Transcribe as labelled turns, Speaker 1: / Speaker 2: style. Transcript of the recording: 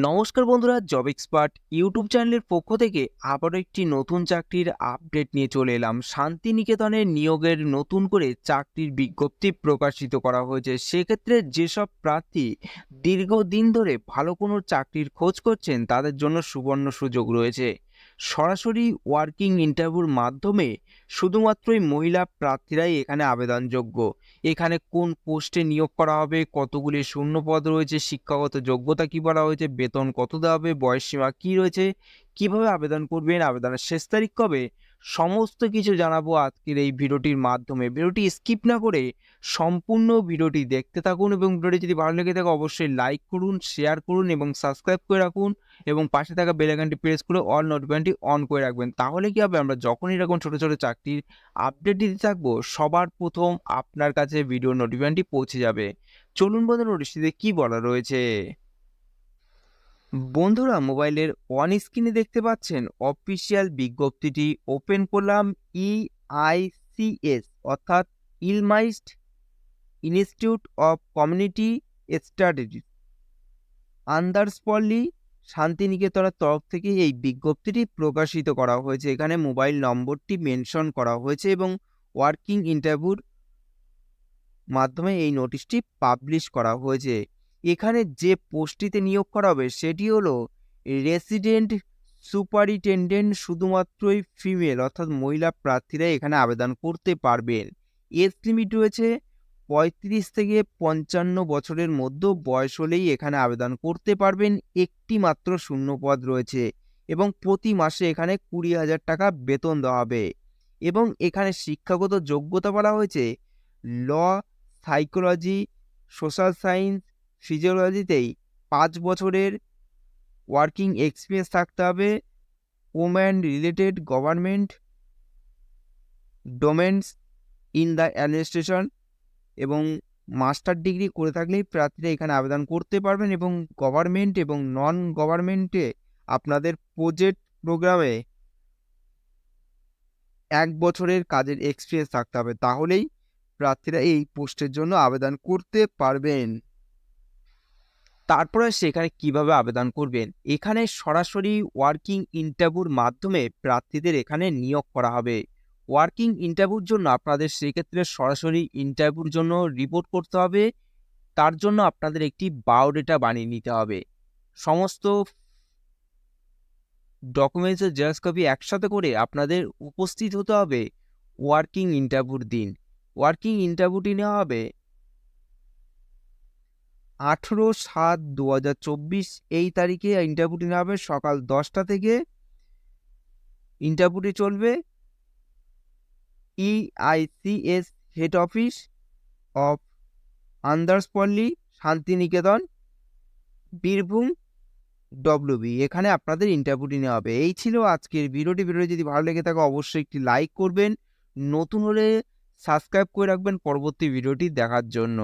Speaker 1: নমস্কার বন্ধুরা job expert YouTube চ্যানেলের পক্ষ থেকে আবারও একটি নতুন চাকরির আপডেট নিয়ে চলে এলাম। শান্তিনিকেতনে নিয়োগের নতুন করে চাকরির বিজ্ঞপ্তি প্রকাশিত করা হয়েছে। সেক্ষেত্রে যেসব প্রার্থী দীর্ঘদিন ধরে ভালো কোনো চাকরির খোঁজ করছেন, তাদের জন্য সুবর্ণ সুযোগ রয়েছে। সরাসরি ওয়ার্কিং ইন্টারভিউর মাধ্যমে শুধুমাত্রই মহিলা প্রার্থীরাই এখানে আবেদনযোগ্য। এখানে কোন পোস্টে নিয়োগ করা হবে, কতগুলি শূন্য পদ রয়েছে, শিক্ষাগত যোগ্যতা কী বলা হয়েছে, বেতন কত দেওয়া হবে, বয়সসীমা কী রয়েছে, কীভাবে আবেদন করবেন, আবেদনের শেষ তারিখ কবে সমস্ত কিছু জানাব আজকের এই ভিডিওটির মাধ্যমে। ভিডিওটি স্কিপ না করে সম্পূর্ণ ভিডিওটি দেখতে থাকুন এবং ভিডিওটি যদি ভালো লেগে থাকে অবশ্যই লাইক করুন শেয়ার করুন এবং সাবস্ক্রাইব করে রাখুন এবং পাশে থাকা বেলাইকানটি প্রেস করে অল নোটিফিকেশনটি অন করে রাখবেন। তাহলে কি হবে? আমরা যখনই এরকম ছোটো ছোটো চাকরির আপডেট দিতে থাকব, সবার প্রথম আপনার কাছে ভিডিও নোটিফিকেশনটি পৌঁছে যাবে। চলুন বন্ধু নোটিশটিতে কী বলা রয়েছে? বন্ধুরা, মোবাইলের অন স্ক্রিনে দেখতে পাচ্ছেন অফিসিয়াল বিজ্ঞপ্তিটি ওপেন করলাম E ইআইসিএস অর্থাৎ Elmhirst institute of community studies Andrewspalli শান্তিনিকেতনের তরফ থেকে এই বিজ্ঞপ্তিটি প্রকাশিত করা হয়েছে। এখানে মোবাইল নম্বরটি মেনশন করা হয়েছে এবং ওয়ার্কিং ইন্টারভিউর মাধ্যমে এই নোটিশটি পাবলিশ করা হয়েছে। এখানে যে পোস্টটিতে নিয়োগ করা হবে সেটি হলো রেসিডেন্ট সুপারিনটেন্ডেন্ট শুধুমাত্রই ফিমেল, অর্থাৎ মহিলা প্রার্থীরা এখানে আবেদন করতে পারবেন। এজ লিমিট রয়েছে পঁয়ত্রিশ থেকে পঞ্চান্ন বছরের মধ্যে বয়স হলেই এখানে আবেদন করতে পারবেন। একটি মাত্র শূন্য পদ রয়েছে এবং প্রতি মাসে এখানে কুড়ি হাজার টাকা বেতন দেওয়া হবে এবং এখানে শিক্ষাগত যোগ্যতা বলা হয়েছে। ল, সাইকোলজি, সোশ্যাল সায়েন্স ফিজিওলজিতেই পাঁচ বছরের ওয়ার্কিং এক্সপিরিয়েন্স থাকতে হবে। Woman related government domains in the administration এবং মাস্টার ডিগ্রি করে থাকলেই প্রার্থীরা এখানে আবেদন করতে পারবেন এবং গভর্নমেন্ট এবং নন গভর্নমেন্টে আপনাদের প্রজেক্ট প্রোগ্রামে এক বছরের কাজের এক্সপিরিয়েন্স থাকতে হবে। তাহলেই প্রার্থীরা এই পোস্টের জন্য আবেদন করতে পারবেন। তারপরে সেখানে কীভাবে আবেদন করবেন? এখানে সরাসরি ওয়ার্কিং ইন্টারভিউর মাধ্যমে প্রার্থীদের এখানে নিয়োগ করা হবে। ওয়ার্কিং ইন্টারভিউর জন্য আপনাদের সেক্ষেত্রে সরাসরি ইন্টারভিউর জন্য রিপোর্ট করতে হবে। তার জন্য আপনাদের একটি বায়োডেটা বানিয়ে নিতে হবে। সমস্ত ডকুমেন্টসের জেরক্স কপি একসাথে করে আপনাদের উপস্থিত হতে হবে ওয়ার্কিং ইন্টারভিউর দিন। ওয়ার্কিং ইন্টারভিউটি নেওয়া হবে আঠেরো সাত দু হাজার চব্বিশ এই তারিখে ইন্টারভিউটি নেওয়া হবে সকাল দশটা থেকে ইন্টারভিউটি চলবে। EICS head office of Andrewspalli Santiniketan, Birbhum WB এখানে আপনাদের ইন্টারভিউটি নেওয়া হবে। এই ছিল আজকের ভিডিওটি। ভিডিওটি যদি ভালো লেগে থাকে, অবশ্যই একটি লাইক করবেন। নতুন হলে সাবস্ক্রাইব করে রাখবেন পরবর্তী ভিডিওটি দেখার জন্য।